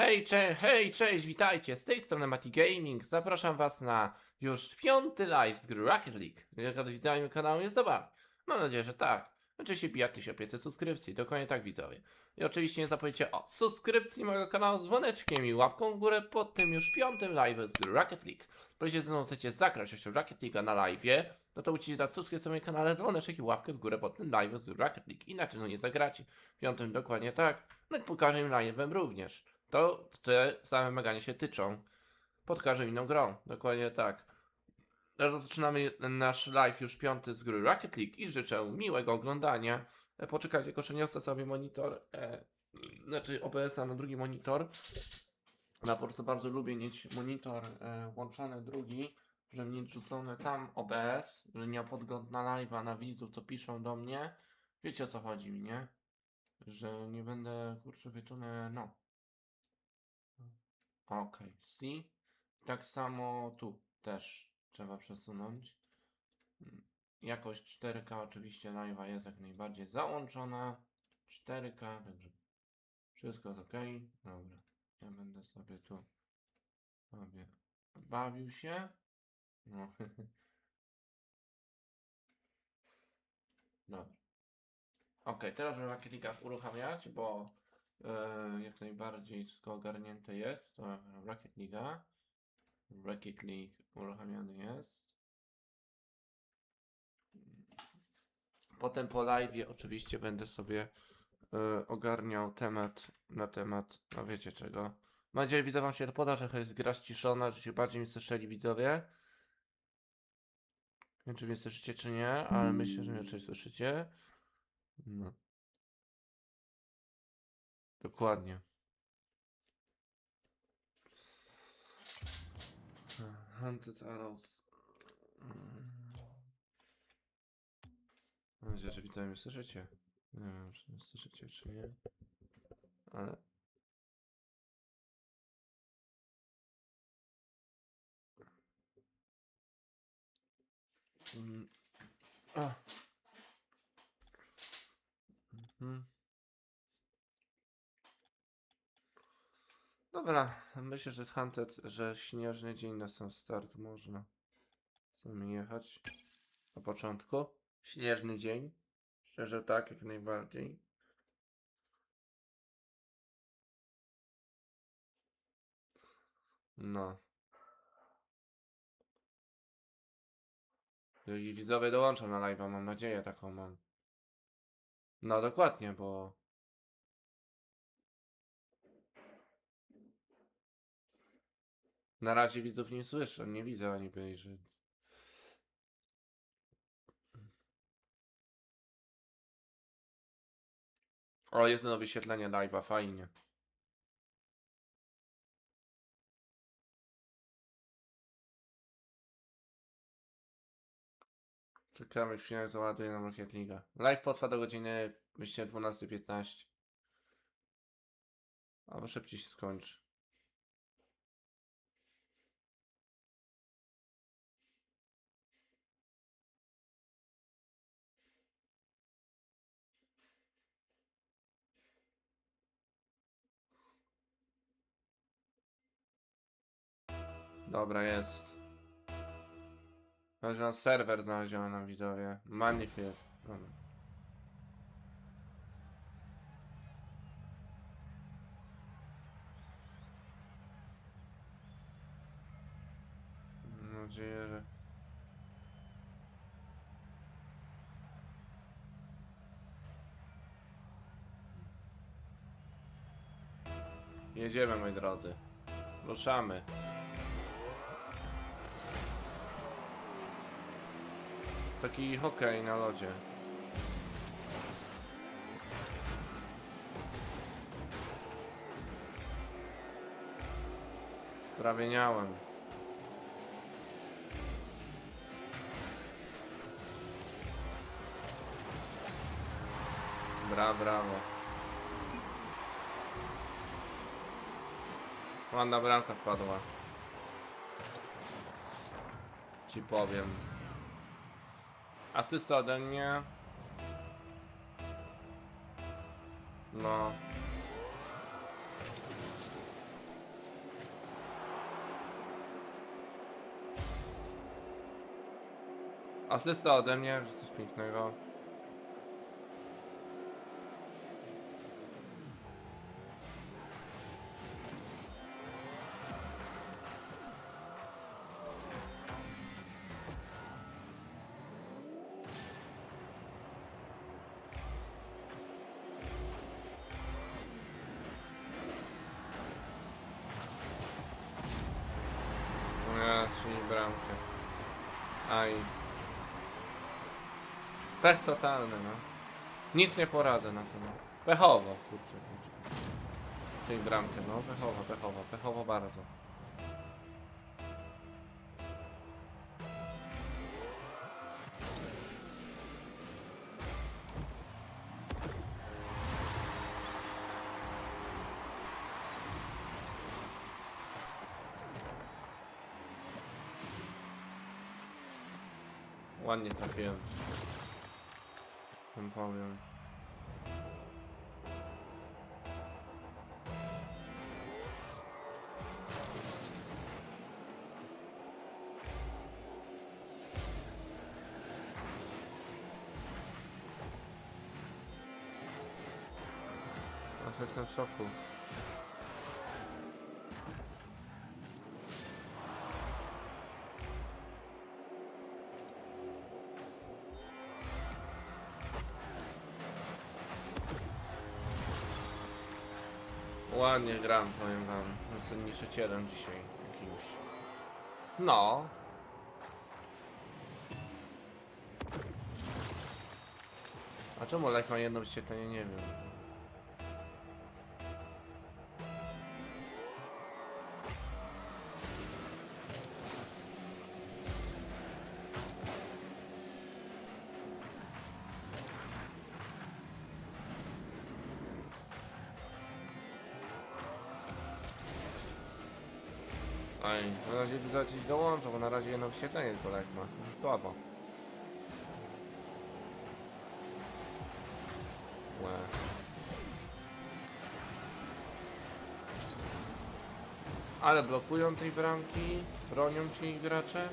Hej, cze hej, cześć, witajcie, z tej strony Mati Gaming. Zapraszam was na już piąty live z gry Rocket League. Jeżeli widzami kanału jest zabaw. Mam nadzieję, że tak. Oczywiście bija 1500 subskrypcji, dokładnie tak widzowie. I oczywiście nie zapomnijcie o subskrypcji mojego kanału z dzwoneczkiem i łapką w górę pod tym już piątym live z Rocket League. Jeśli ze mną chcecie zagrać jeszcze Rocket League'a na live'ie, no to musicie dać subskrypcję moim kanale, dzwoneczek i łapkę w górę pod tym live z Rocket League. Inaczej no nie zagracie. Piątym dokładnie tak. No i po każdym live'em również. To te same wymagania się tyczą pod każdą inną grą. Dokładnie tak. Rozpoczynamy nasz live już piąty z gry Rocket League i życzę miłego oglądania. E, Poczekajcie, przeniosę sobie monitor, e, znaczy OBS-a na drugi monitor. Ja po prostu bardzo lubię mieć monitor e, włączony drugi, żeby mieć rzucony tam OBS, że nie podgląd na live'a, na widzów, co piszą do mnie. Wiecie o co chodzi mi, nie? Że nie będę, kurczę, wieczony, no. Okej, see. Tak samo tu też trzeba przesunąć. Mm, Jakość 4K oczywiście live'a jest jak najbardziej załączona. 4K, także wszystko jest ok. Dobra, ja będę sobie tu sobie bawił się. No. Dobra. Ok, teraz możemy Rakietikarz uruchamiać, bo e, jak najbardziej wszystko ogarnięte jest. Rocket League. Rocket League uruchamiony jest. Potem po live oczywiście będę sobie e, ogarniał temat na temat, no wiecie czego. Mam nadzieję, widzę wam się to poda, że jest gra ściszona, że się bardziej mi słyszeli widzowie. Nie wiem, czy mnie słyszycie, czy nie, ale myślę, że mnie raczej słyszycie. No. Dokładnie. Hunted Arrows. Mam nadzieję, że mnie słyszycie. Nie wiem, czy mnie słyszycie, czy nie. Ale... Mm. A. Mhm. Dobra, myślę, że jest Hunted, że śnieżny dzień na sam start można sobie jechać. Na początku. Śnieżny dzień. Szczerze tak, jak najbardziej. No. I widzowie dołączą na live'a, mam nadzieję, taką mam. No dokładnie, bo... Na razie widzów nie słyszę, nie widzę ani że... O, jest nowe wyświetlenie live'a, fajnie. Czekamy, chwilę załaduje nam Rocket. Live potrwa do godziny, myślę, 12.15. Albo szybciej się skończy. Dobra, jest. Znaleziono serwer, znaleziono nam widzowie. Manifest. Dobra. Mam nadzieję, że... Jedziemy, moi drodzy. Ruszamy. Taki hokej na lodzie. Prawie miałem. Bra, brawo. Ładna bramka wpadła. Ci powiem. Asysta ode mnie. No. Asysta ode mnie, że coś pięknego. Pech totalny, no. Nic nie poradzę na to, no. Pechowo, kurczę. Czyli bramkę, no. Pechowo, pechowo, pechowo bardzo. Ładnie trafiłem. Tym powiem. Aż jestem w Ładnie gram, powiem wam. Jestem niszczycielem dzisiaj jakimś. No. A czemu Lech ma jedno wyświetlenie? Nie wiem. Bo na razie jedno wyświetlenie tylko Lech ma. Słabo. Łe. Ale blokują tej bramki, bronią ci gracze.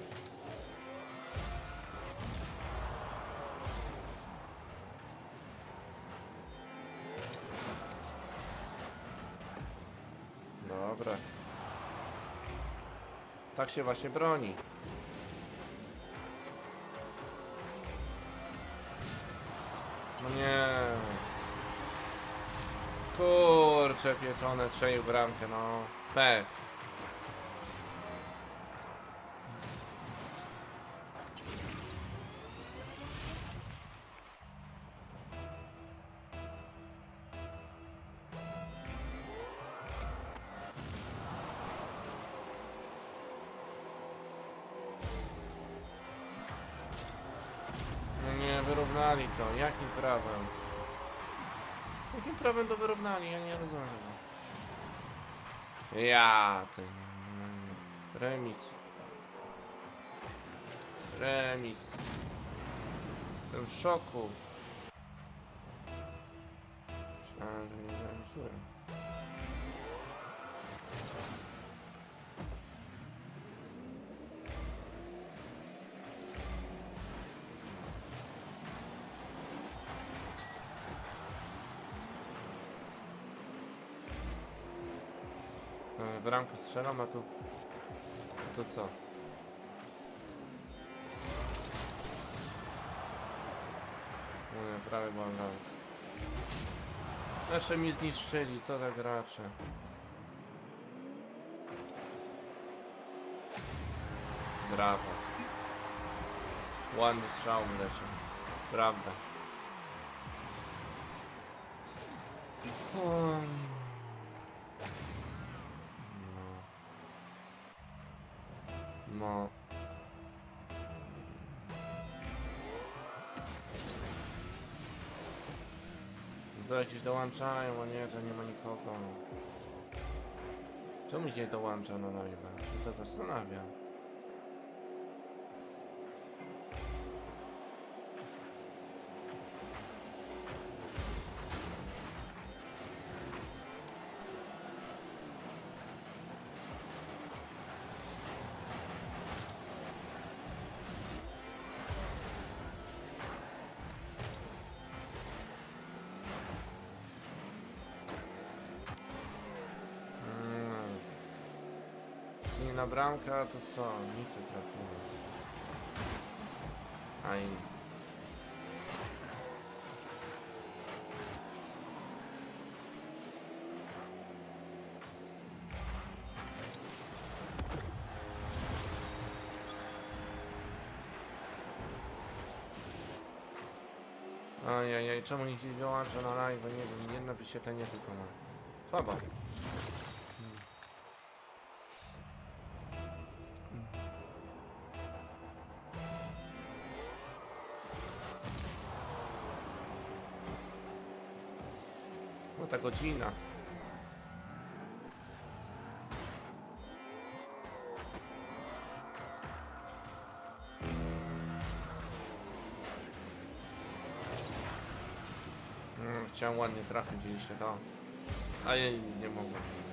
Tak się właśnie broni. No nie. Kurczę, pieczone strzelił bramkę, no. Pech. Wyrównali to. Jakim prawem? Jakim prawem to wyrównali? Ja nie rozumiem. Ja, ty. Remis. Remis. Jestem w szoku. Bramkę strzelam, a tu... A tu co? No nie, prawie byłem prawie. Jeszcze mi zniszczyli, co za gracze. Brawo. Ładny strzał wleciał. Prawda. Um. No. No. To jakieś dołączają, a nie, że nie ma nikogo. Czemu się dołącza na live? To zastanawia. Kolejna bramka, to co? Nic nie trafiło. Aj. Ajajaj, czemu nikt nie wyłącza na live? Nie wiem, jedno wyświetlenie tylko ma. Słabo. Ta godzina. Mm, chciałem ładnie trafić dzisiaj to. A ja nie mogłem.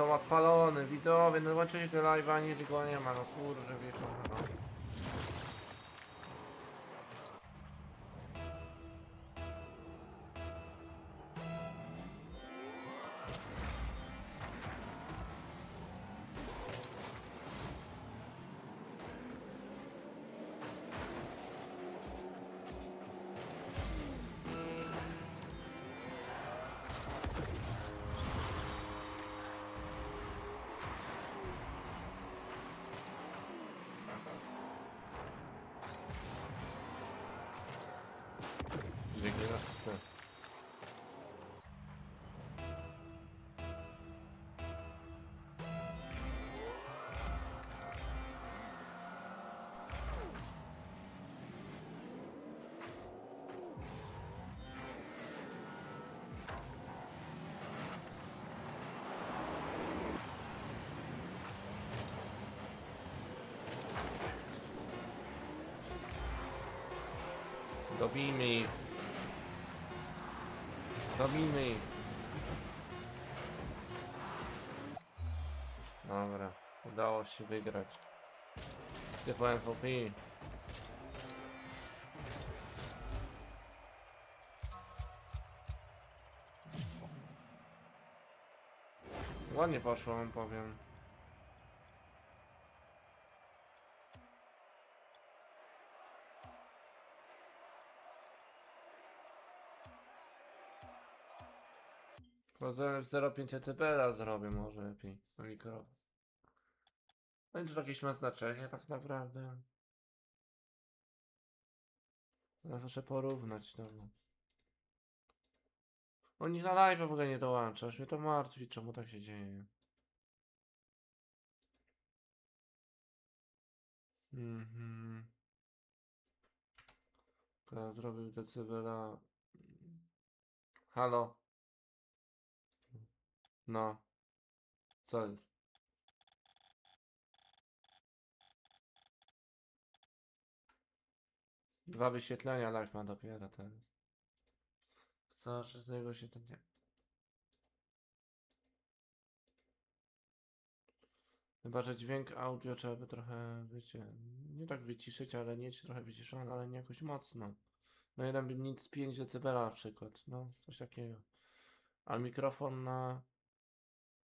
Są odpalony, widowie, no zobaczycie go live'a, nie tylko nie ma, no kurczę, wieczorem, no. Dzięki za ich. Dobra, udało się wygrać. Tylko MVP. Ładnie poszło, wam powiem. Pozwolę 0,5 dB zrobię może lepiej na mikrofon. No i czy to jakieś ma znaczenie tak naprawdę? Teraz muszę porównać to. Oni na live w ogóle nie dołącza, aż mnie to martwi, czemu tak się dzieje. Mhm. Teraz zrobił decybela. Halo? No. Co jest? Dwa wyświetlenia live ma dopiero teraz. Co, z niego się to nie... Chyba, że dźwięk audio trzeba by trochę, wiecie, nie tak wyciszyć, ale mieć trochę wyciszony, ale nie jakoś mocno. No jeden by nic 5 dB na przykład, no, coś takiego. A mikrofon na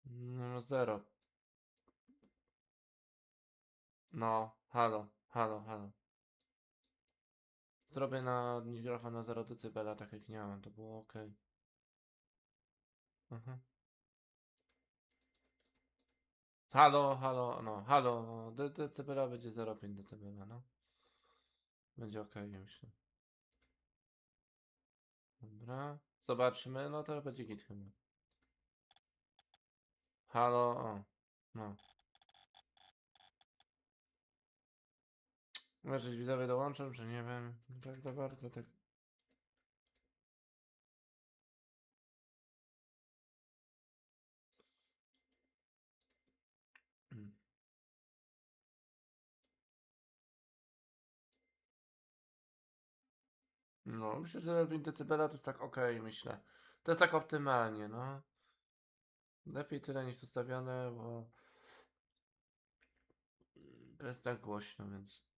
no, zero. No, halo, halo, halo. Zrobię na mikrofon na 0 dB, tak jak miałem, to było ok. Mhm. Halo, halo, no, halo, no, de- decybela będzie 0,5 decybela, no. Będzie ok, myślę. Dobra, zobaczmy, no to będzie git chyba. Halo, o, no. Może widzowie dołączą, czy nie wiem. Tak za bardzo, tak. Mm. No, myślę, że 5 dB to jest tak ok, myślę. To jest tak optymalnie, no. Lepiej tyle niż ustawione, bo mm, to jest tak głośno, więc.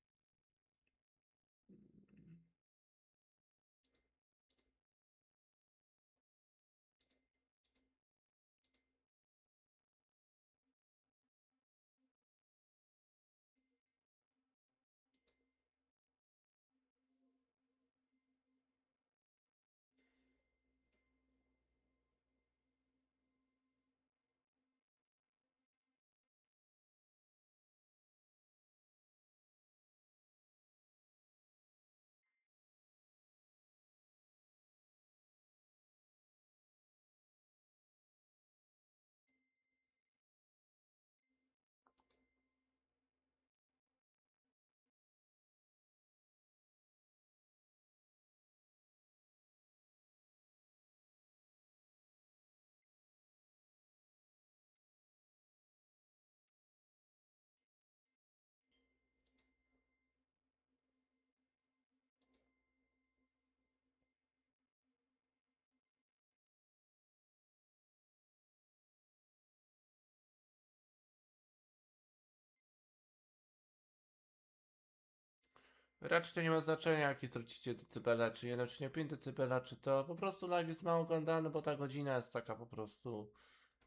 Raczej to nie ma znaczenia, jakie stracicie decybela, czy 1 czy nie 5 decybela, czy to po prostu live jest mało oglądany, bo ta godzina jest taka po prostu,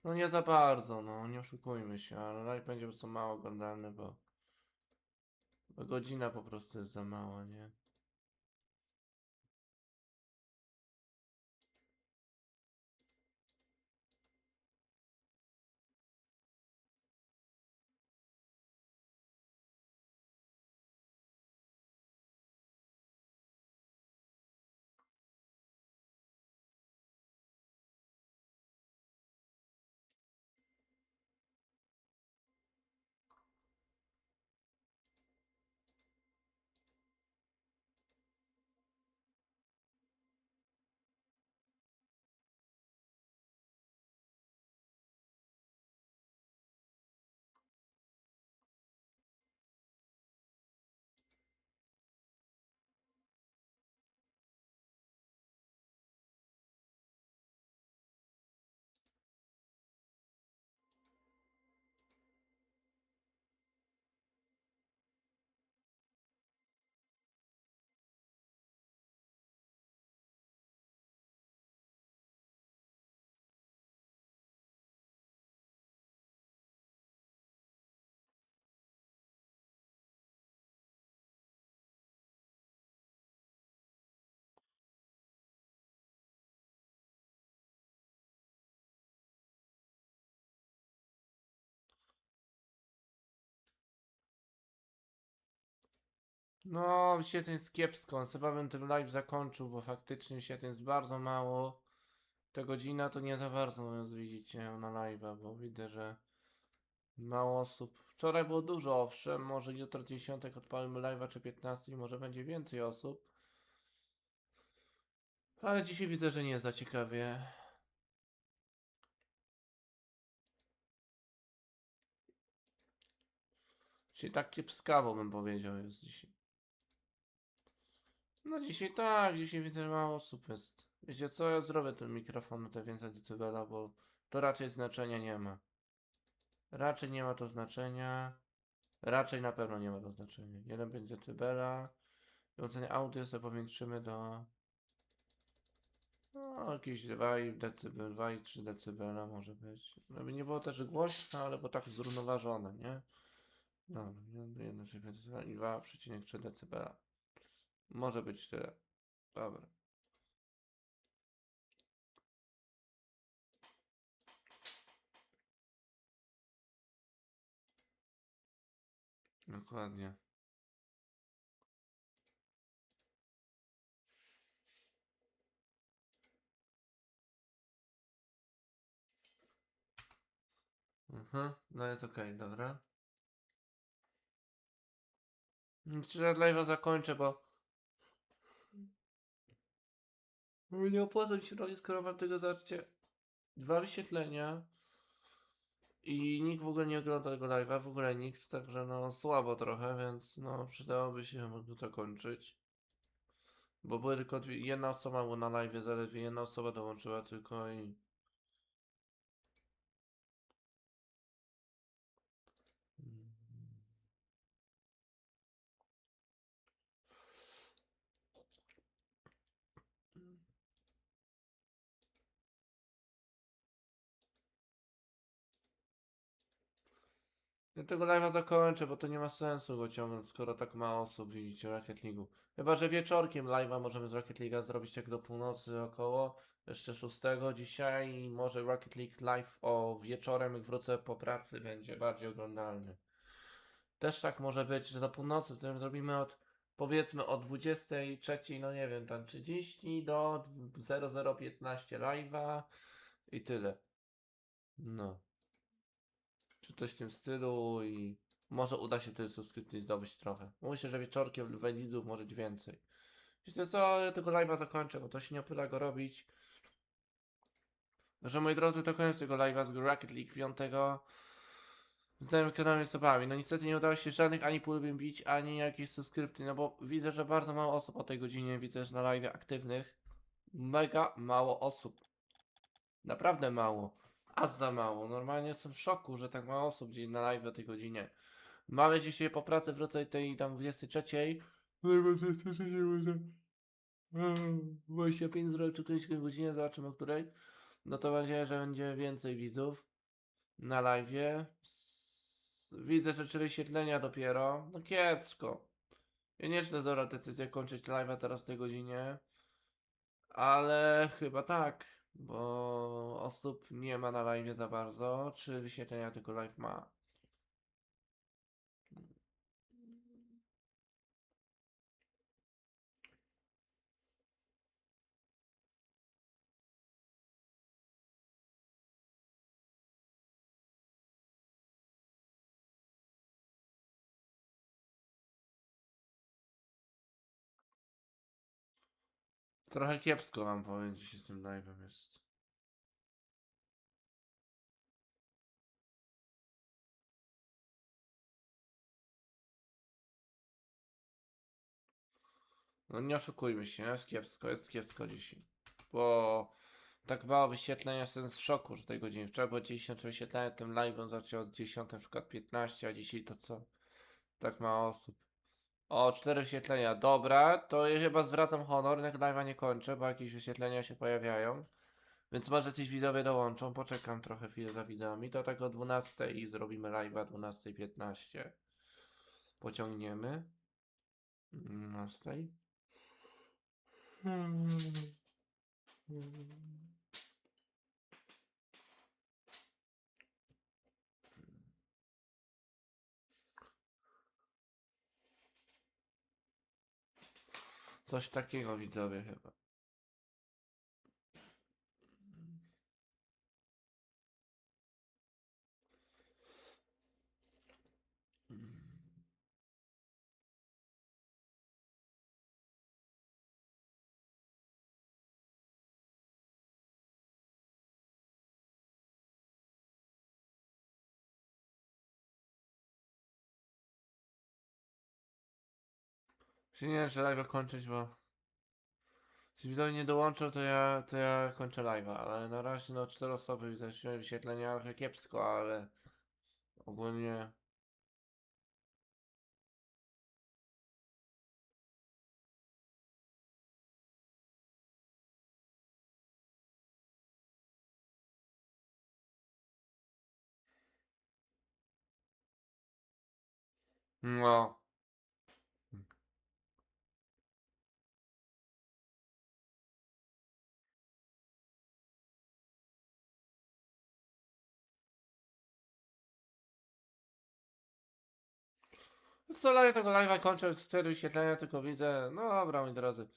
no nie za bardzo, no nie oszukujmy się, ale live będzie po prostu mało oglądany, bo, bo godzina po prostu jest za mała, nie? No, świetnie jest kiepsko. Chyba bym ten live zakończył, bo faktycznie świetnie jest bardzo mało. Ta godzina to nie za bardzo, mówiąc widzicie, na live'a, bo widzę, że mało osób. Wczoraj było dużo, owszem, może jutro 10 odpalimy live'a, czy 15 i może będzie więcej osób. Ale dzisiaj widzę, że nie za ciekawie. Czyli tak kiepskawo bym powiedział jest dzisiaj. No dzisiaj tak, dzisiaj widzę, mało osób jest. Wiecie co, ja zrobię ten mikrofon na te więcej decybela, bo to raczej znaczenia nie ma. Raczej nie ma to znaczenia. Raczej na pewno nie ma to znaczenia. 1,5 decybela. I ocenę audio sobie powiększymy do no, jakieś 2 decybel, 2,3 decybela może być. Żeby nie było też głośno, ale bo tak zrównoważone, nie? No, 1,5 decybela i 2,3 decybela. Może być tyle. Dobra. Dokładnie. Mhm, no jest okej, dobra. Myślę, że live'a zakończę, bo No nie opłaca mi się robić, skoro mam tego, zobaczcie, dwa wyświetlenia i nikt w ogóle nie ogląda tego live'a, w ogóle nikt, także no słabo trochę, więc no przydałoby się mógł zakończyć. Bo były tylko dwie, jedna osoba była na live'ie, zaledwie jedna osoba dołączyła tylko i... tego live'a zakończę, bo to nie ma sensu go ciągnąć, skoro tak ma osób, widzicie, Rocket League'u. Chyba, że wieczorkiem live'a możemy z Rocket League'a zrobić jak do północy około, jeszcze 6 dzisiaj i może Rocket League live o wieczorem, jak wrócę po pracy, będzie bardziej oglądalny. Też tak może być, że do północy, wtedy zrobimy od, powiedzmy od 23, no nie wiem, tam 30 do 0015 live'a i tyle. No. Czy coś w tym stylu i może uda się tyle subskrypcji zdobyć trochę. Myślę, że wieczorkiem widzów może być więcej. Wiecie co, ja tego live'a zakończę, bo to się nie opyla go robić. Że moi drodzy, to koniec tego live'a z Rocket League 5. Z moimi kanałami osobami. No niestety nie udało się żadnych ani polubień bić, ani jakieś subskrypcji, no bo widzę, że bardzo mało osób o tej godzinie, widzę, że na live aktywnych. Mega mało osób. Naprawdę mało. Aż za mało. Normalnie jestem w szoku, że tak mało osób dzień na live o tej godzinie. Mamy dzisiaj po pracy wrócę tej tam 23. No i mam 23 może. 25 zrobię czy którejś godzinie, zobaczymy o której. No to mam nadzieję, że będzie więcej widzów na live. Widzę rzeczy wyświetlenia dopiero. No kiepsko. Ja nie jest dobra decyzja kończyć live'a teraz w tej godzinie. Ale chyba tak, bo osób nie ma na live za bardzo. Czy wyświetlenia tylko live ma? Trochę kiepsko mam powiedzieć się z tym live'em jest. No nie oszukujmy się, jest kiepsko, jest kiepsko dzisiaj. Bo tak mało wyświetlenia, jestem z szoku, że tej godziny. Wczoraj było 10 wyświetlenia, tym live'em zaczął od 10, na przykład 15, a dzisiaj to co? Tak mało osób. O, 4 wyświetlenia, dobra, to ja chyba zwracam honor, jak live'a nie kończę, bo jakieś wyświetlenia się pojawiają. Więc może coś widzowie dołączą, poczekam trochę chwilę za widzami, to tak o 12 i zrobimy live'a 12.15. Pociągniemy. 12. Coś takiego widzowie chyba. Czy nie wiem, czy live'a kończyć, bo... Jeśli widzowie nie dołączą, to ja, to ja kończę live'a, ale na razie no 4 osoby że wyświetlenia trochę kiepsko, ale ogólnie no. Co live tego live'a kończę, 4 wyświetlenia tylko widzę. No dobra, moi drodzy.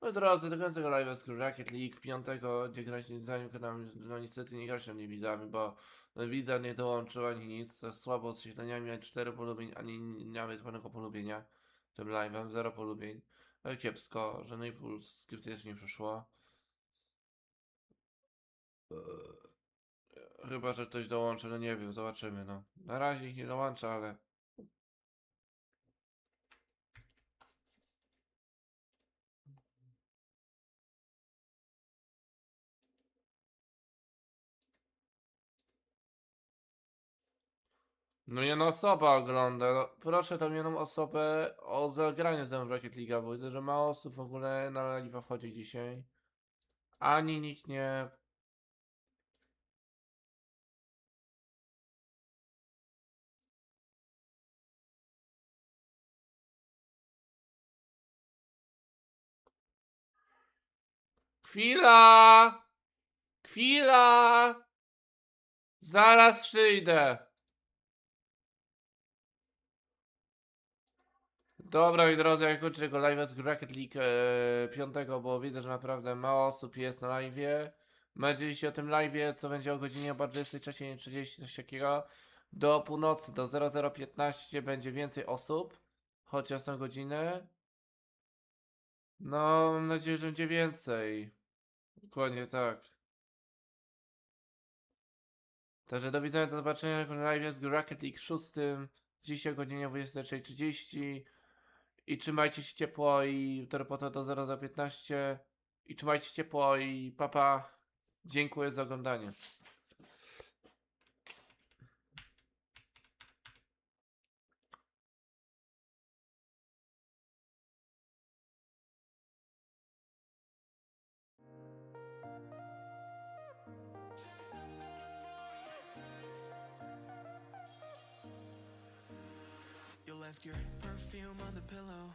Moi drodzy, do końca live'a z Rocket League 5, gdzie grać nie zanim kanałem, no niestety nie grać nie widzami, bo no, widza nie dołączył ani nic, słabo z wyświetleniami, ani 4 polubień, ani nawet żadnego polubienia tym live'em, 0 polubień. Kiepsko, no i pół skrypcji jeszcze nie przyszło. Chyba, że ktoś dołączy, no nie wiem, zobaczymy, no. Na razie ich nie dołącza, ale... No jedna osoba ogląda. No, proszę tą jedną osobę o zagranie ze mną w Rocket League, bo widzę, że mało osób w ogóle na live wchodzi dzisiaj. Ani nikt nie... Chwila! Chwila! Zaraz przyjdę. Dobra, moi drodzy, ja kończę tego live'a z Rocket League e, 5, bo widzę, że naprawdę mało osób jest na live'ie. Będzie dzisiaj o tym live'ie, co będzie o godzinie chyba 23.30, coś takiego. Do północy, do 00.15 będzie więcej osób. Chociaż tą godzinę. No, mam nadzieję, że będzie więcej. Dokładnie tak. Także do widzenia, do zobaczenia na live z Rocket League 6. Dzisiaj o godzinie 23.30. I trzymajcie się ciepło i jutro po to do 0015. I trzymajcie się ciepło i papa. Dziękuję za oglądanie. Left your perfume on the pillow.